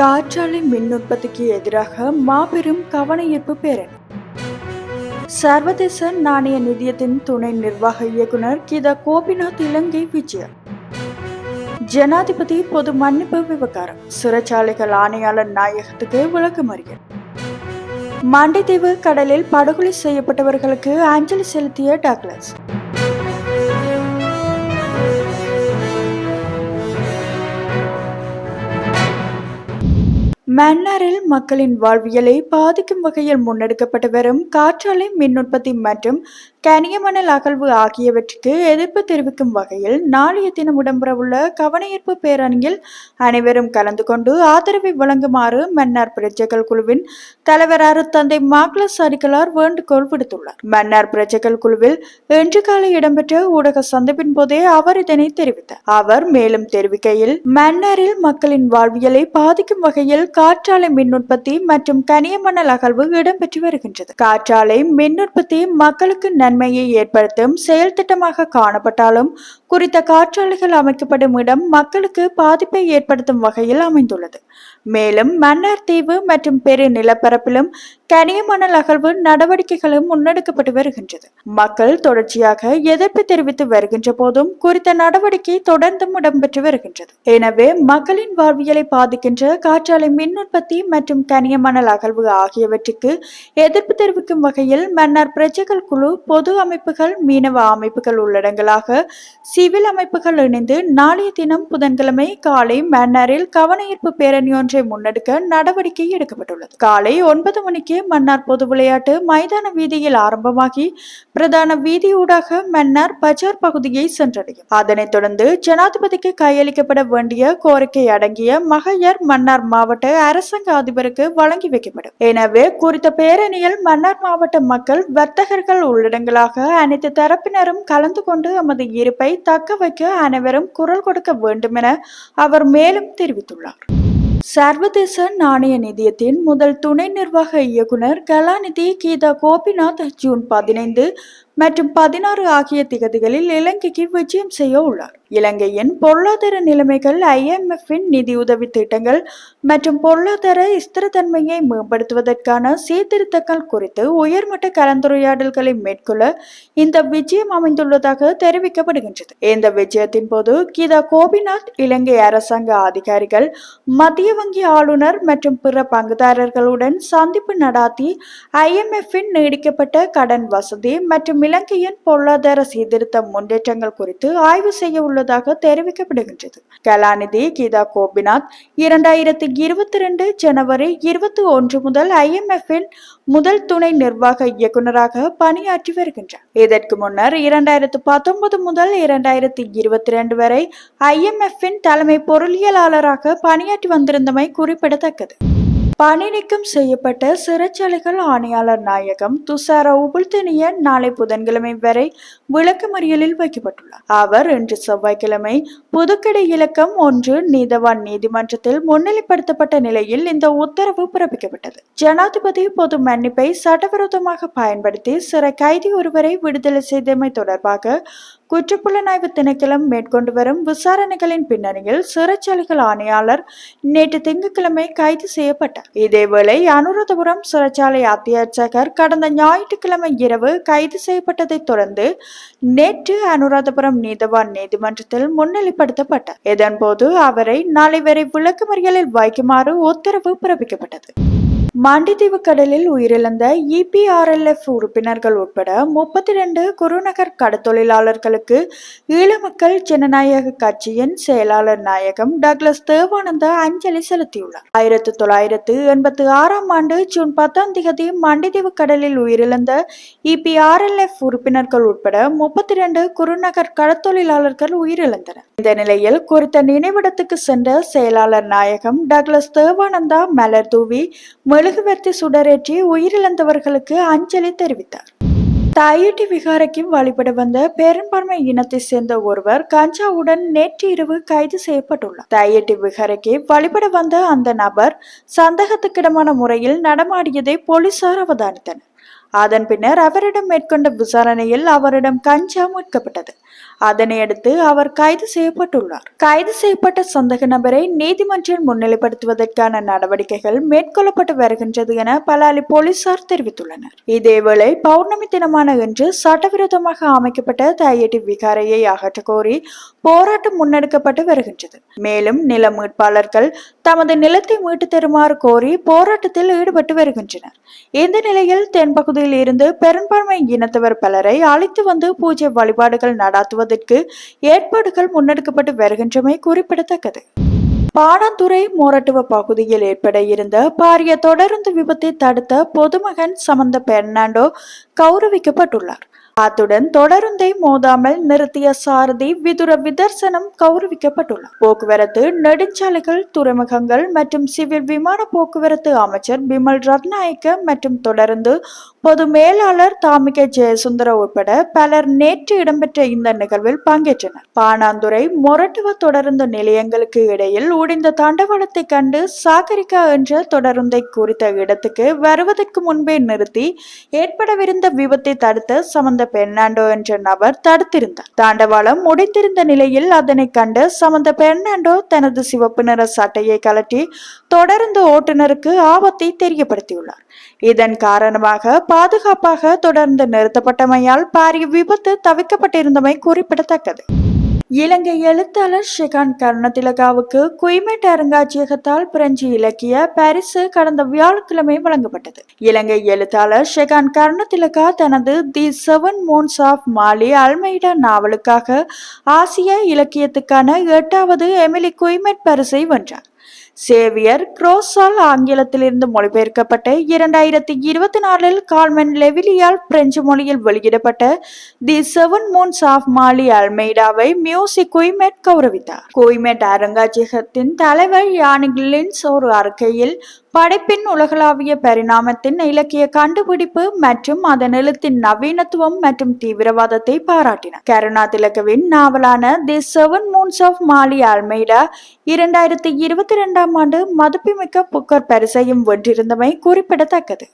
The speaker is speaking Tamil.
காற்றாலை மின் உற்பத்திக்கு எதிராக மாபெரும் கவனஈர்ப்பு பேரணி. சர்வதேச நாணய நிதியத்தின் துணை நிர்வாக இயக்குனர் கிதா கோபிநாத் இலங்கை விஜயம் ஜனாதிபதி பொது மன்னிப்பு விவகாரம். சிறைச்சாலைகள் ஆணையாளர் நாயகத்துக்கு விளக்கமறியல் மண்டைத்தீவு கடலில் படுகொலை செய்யப்பட்டவர்களுக்கு அஞ்சலி செலுத்திய டாக்லஸ் மன்னாரில் மக்களின் வாழ்வியலை பாதிக்கும் வகையில் முன்னெடுக்கப்பட்டு வரும் காற்றாலை மின் உற்பத்தி மற்றும் கனியமணல் அகழ்வு ஆகியவற்றுக்கு எதிர்ப்பு தெரிவிக்கும் வகையில் நாளைய தினம் இடம்பெறவுள்ள கவனஈர்ப்பு பேரணியில் அனைவரும் கலந்து கொண்டு ஆதரவை வழங்குமாறு மன்னார் பிரஜைகள் குழுவின் தலைவர் அருத்தந்தை மாக்லஸ் அடிகளார் வேண்டுகோள் விடுத்துள்ளார். மன்னார் பிரஜைகள் குழுவில் இன்று காலை இடம்பெற்ற ஊடக சந்திப்பின் போதே அவர் இதனை தெரிவித்தார். அவர் மேலும் தெரிவிக்கையில் மன்னாரில் மக்களின் வாழ்வியலை பாதிக்கும் வகையில் காற்றாலை மின் உற்பத்தி மற்றும் கனியமணல் அகழ்வு இடம்பெற்று வருகின்றது. காற்றாலை மின் உற்பத்தி மக்களுக்கு நன்மையை ஏற்படுத்தும் செயல் திட்டமாக காணப்பட்டாலும் குறித்த காற்றாலைகள் அமைக்கப்படும் இடம் மக்களுக்கு பாதிப்பை ஏற்படுத்தும் வகையில் அமைந்துள்ளது. மேலும் மன்னார் தீவு மற்றும் பெரு நிலப்பரப்பிலும் கனியமணல் அகழ்வு நடவடிக்கைகளும் முன்னெடுக்கப்பட்டு வருகின்றது. மக்கள் தொடர்ச்சியாக எதிர்ப்பு தெரிவித்து வருகின்ற போதும் குறித்த நடவடிக்கை தொடர்ந்தும் இடம்பெற்று வருகின்றது. எனவே மக்களின் வாழ்வியலை பாதிக்கின்ற காற்றாலை மின் உற்பத்தி மற்றும் கனியமணல் அகழ்வு ஆகியவற்றுக்கு எதிர்ப்பு தெரிவிக்கும் வகையில் மன்னார் பிரஜைகள் குழு பொது அமைப்புகள் மீனவ அமைப்புகள் உள்ளடங்கலாக சிவில் அமைப்புகள் இணைந்து நாளைய தினம் புதன்கிழமை காலை மன்னாரில் கவனஈர்ப்பு பேரணி ஒன்றை முன்னெடுக்க நடவடிக்கை எடுக்கப்பட்டுள்ளது. காலை ஒன்பது மணிக்கு மன்னார் பொது விளையாட்டு மைதான வீதியில் ஆரம்பமாகி பிரதான வீதியூடாக மன்னார் பஜார் பகுதியை சென்றடையும். அதனைத் தொடர்ந்து ஜனாதிபதிக்கு கையளிக்கப்பட வேண்டிய கோரிக்கை அடங்கிய மகையர் மன்னார் மாவட்ட அரசாங்க அதிபருக்கு வழங்கி வைக்கப்படும். எனவே குறித்த பேரணியில் மன்னார் மாவட்ட மக்கள் வர்த்தகர்கள் உள்ளிடங்களாக அனைத்து தரப்பினரும் கலந்து கொண்டு எமது இருப்பை தக்க வைக்க அனைவரும் குரல் கொடுக்க வேண்டும் என அவர் மேலும் தெரிவித்துள்ளார். சர்வதேச நாணய நிதியத்தின் முதல் துணை நிர்வாக இயக்குனர் கலாநிதி கீதா கோபிநாத் ஜூன் பதினைந்து மற்றும் பதினாறு ஆகிய திகதிகளில் இலங்கைக்கு விஜயம் செய்ய உள்ளார். இலங்கையின் பொருளாதார நிலைமைகள் ஐஎம்எஃப்பின் நிதியுதவி திட்டங்கள் மற்றும் பொருளாதார ஸ்திரத்தன்மையை மேம்படுத்துவதற்கான சீர்திருத்தங்கள் குறித்து உயர்மட்ட கலந்துரையாடல்களை மேற்கொள்ள இந்த விஜயம் அமைந்துள்ளதாக தெரிவிக்கப்படுகின்றது. இந்த விஜயத்தின் போது கீதா கோபிநாத் இலங்கை அரசாங்க அதிகாரிகள் மத்திய வங்கி ஆளுநர் மற்றும் பிற பங்குதாரர்களுடன் சந்திப்பு நடாத்தி ஐஎம்எஃப்பின் நீடிக்கப்பட்ட கடன் வசதி மற்றும் இலங்கையின் பொருளாதார சீர்திருத்த முன்னேற்றங்கள் குறித்து ஆய்வு செய்ய உள்ளதாக தெரிவிக்கப்படுகின்றது. கலாநிதி கீதா கோபிநாத் இரண்டாயிரத்தி இருபத்தி ரெண்டு ஜனவரி இருபத்தி ஒன்று முதல் ஐஎம்எஃப்பின் முதல் துணை நிர்வாக இயக்குநராக பணியாற்றி வருகின்றார். இதற்கு முன்னர் இரண்டாயிரத்து பத்தொன்பது முதல் இரண்டாயிரத்தி இருபத்தி ரெண்டு வரை ஐஎம்எஃப்பின் தலைமை பொருளியலாளராக பணியாற்றி வந்திருந்தமை குறிப்பிடத்தக்கது. பணி நீக்கம் செய்யப்பட்ட சிறைச்சாலைகள் ஆணையாளர் நாயகம் துஷார உபுல்தனிய நாளை புதன்கிழமை வரை விளக்கமறியலில் வைக்கப்பட்டுள்ளார். அவர் இன்று செவ்வாய்க்கிழமை புதுக்கடை இலக்கம் ஒன்று நீதவான் நீதிமன்றத்தில் முன்னிலைப்படுத்தப்பட்ட நிலையில் இந்த உத்தரவு பிறப்பிக்கப்பட்டது. ஜனாதிபதி பொது மன்னிப்பை சட்டவிரோதமாக பயன்படுத்தி சிறை கைதி ஒருவரை விடுதலை செய்தமை தொடர்பாக குற்றப்புலனாய்வு திணைக்களம் மேற்கொண்டு வரும் விசாரணைகளின் பின்னணியில் சிறைச்சாலைகள் ஆணையாளர் நேற்று திங்கட்கிழமை கைது செய்யப்பட்டார். இதேவேளை அனுராதபுரம் சிறைச்சாலை அத்தியட்சகர் கடந்த ஞாயிற்றுக்கிழமை இரவு கைது செய்யப்பட்டதைத் தொடர்ந்து நேற்று அனுராதபுரம் நீதவான் நீதிமன்றத்தில் முன்னிலைப்படுத்தப்பட்டார். இதன்போது அவரை நாளை வரை விளக்குமறியலில் வைக்குமாறு உத்தரவு பிறப்பிக்கப்பட்டது. மாண்டித்தீவு கடலில் உயிரிழந்த இபிஆர்எல்எஃப் உறுப்பினர்கள் உட்பட முப்பத்தி ரெண்டு குருநகர் கடத்தொழிலாளர்களுக்கு ஈழமக்கள் ஜனநாயக கட்சியின் செயலாளர் நாயகம் டக்ளஸ் தேவானந்தா அஞ்சலி செலுத்தியுள்ளார். ஆயிரத்தி தொள்ளாயிரத்து எண்பத்தி ஆறாம் ஆண்டு ஜூன் பத்தாம் தேதி மாண்டித்தீவு கடலில் உயிரிழந்த இபிஆர்எல்எஃப் உறுப்பினர்கள் உட்பட முப்பத்தி ரெண்டு குருநகர் கடத்தொழிலாளர்கள் உயிரிழந்தனர். இந்த நிலையில் குறித்த நினைவிடத்துக்கு சென்ற செயலாளர் நாயகம் டக்ளஸ் தேவானந்தா மலர் தூவி மெழுகுவர்த்தி சுடரேற்றி உயிரிழந்தவர்களுக்கு அஞ்சலி தெரிவித்தார். தாயிட்டி விகாரைக்கும் வழிபட வந்த பெரும்பான்மை இனத்தை சேர்ந்த ஒருவர் கஞ்சாவுடன் நேற்று இரவு கைது செய்யப்பட்டுள்ளார். தாயிட்டி விகாரைக்கு வழிபட வந்த அந்த நபர் சந்தேகத்துக்கிடமான முறையில் நடமாடியதை போலீசார் அவதானித்தனர். அதன் பின்னர் அவரிடம் மேற்கொண்ட விசாரணையில் அவரிடம் கஞ்சா மீட்கப்பட்டது. அதனையடுத்து அவர் கைது செய்யப்பட்டுள்ளார். கைது செய்யப்பட்ட சந்தக நபரை நீதிமன்றம் முன்னிலைப்படுத்துவதற்கான நடவடிக்கைகள் மேற்கொள்ளப்பட்டு வருகின்றது என பலாலி போலீசார் தெரிவித்துள்ளனர். இதேவேளை பௌர்ணமி தினமான இன்று சட்டவிரோதமாக அமைக்கப்பட்ட தையட்டி விகாரையை அகற்ற கோரி போராட்டம் முன்னெடுக்கப்பட்டு வருகின்றது. மேலும் நில மீட்பாளர்கள் தமது நிலத்தை மீட்டு தருமாறு கோரி போராட்டத்தில் ஈடுபட்டு வருகின்றனர். இந்த நிலையில் தென்பகுதியில் இருந்து பெரும்பான்மை இனத்தவர் பலரை அழைத்து வந்து பூஜை வழிபாடுகள் நடாத்துவதற்கு ஏற்பாடுகள் முன்னெடுக்கப்பட்டு வருகின்றமை குறிப்பிடத்தக்கது. பாணந்துறை மோரட்டுவ பகுதியில் ஏற்பட இருந்த பாரிய தொடருந்து விபத்தை தடுத்த பொதுமகன் சமந்த பெர்னாண்டோ கௌரவிக்கப்பட்டுள்ளார். அத்துடன் தொடருந்தை மோதாமல் நிறுத்திய சாரதி விதுர விதர்சனம் கௌரவிக்கப்பட்டுள்ளார் போக்குவரத்து நெடுஞ்சாலைகள் துறைமுகங்கள் மற்றும் சிவில் விமான போக்குவரத்து அமைச்சர் பிமல் ரத்நாயக்க மற்றும் தொடர்ந்து பொது மேலாளர் தாமிக ஜெயசுந்தர உட்பட பலர் நேற்று இடம்பெற்ற இந்த நிகழ்வில் பங்கேற்றனர். பாணாந்துறை மொரட்டுவ தொடருந்து நிலையங்களுக்கு இடையில் உடைந்த தண்டவாளத்தை கண்டு சாகரிக்கா என்ற தொடருந்தை குறித்த இடத்துக்கு வருவதற்கு முன்பே நிறுத்தி ஏற்படவிருந்த விபத்தை தடுத்த சம்பந்த பெர்னாண்டோ என்ற நபர் தடுத்திருந்தார். தாண்டவாளம் முடித்திருந்த நிலையில் அதனை கண்டு சமந்த பெர்னாண்டோ தனது சிவப்பு நிற சட்டையை கலட்டி தொடர்ந்து ஓட்டுநருக்கு ஆபத்தை தெரியப்படுத்தியுள்ளார். இதன் காரணமாக பாதுகாப்பாக தொடர்ந்து நிறுத்தப்பட்டமையால் பாரிய விபத்து தவிர்க்கப்பட்டிருந்தமை குறிப்பிடத்தக்கது. இலங்கை எழுத்தாளர் ஷெகான் கருணதிலகாவுக்கு குய்மேட் அருங்காட்சியகத்தால் பிரெஞ்சு இலக்கிய பரிசு கடந்த வியாழக்கிழமை வழங்கப்பட்டது. இலங்கை எழுத்தாளர் ஷெகான் கருணதிலகா தனது the seven moons of Maali Almeida நாவலுக்காக ஆசிய இலக்கியத்துக்கான எட்டாவது எமிலி குய்மேட் பரிசை வென்றார். சேவியர் க்ரோஸால் ஆங்கிலத்திலிருந்து மொழிபெயர்க்கப்பட்ட இரண்டாயிரத்தி இருபத்தி நாலில் கால்மென் லெவிலியால் பிரெஞ்சு மொழியில் வெளியிடப்பட்ட the seven moons of Maali அல்மெய்டாவை music Guimet கௌரவித்தார். குய்மேட் அருங்காட்சியகத்தின் தலைவர் யானிக் லின்ஸ் ஒரு அறிக்கையில் படைப்பின் உலகளாவிய பரிணாமத்தின் இலக்கிய கண்டுபிடிப்பு மற்றும் அதன் எழுத்தின் நவீனத்துவம் மற்றும் தீவிரவாதத்தை பாராட்டினார். கருணா திலகவின் நாவலான the seven moons of Maali Almeida இரண்டாயிரத்தி இருபத்தி ரெண்டாம் ஆண்டு மதிப்புமிக்க புக்கர் பரிசையும் வென்றிருந்தமை குறிப்பிடத்தக்கது.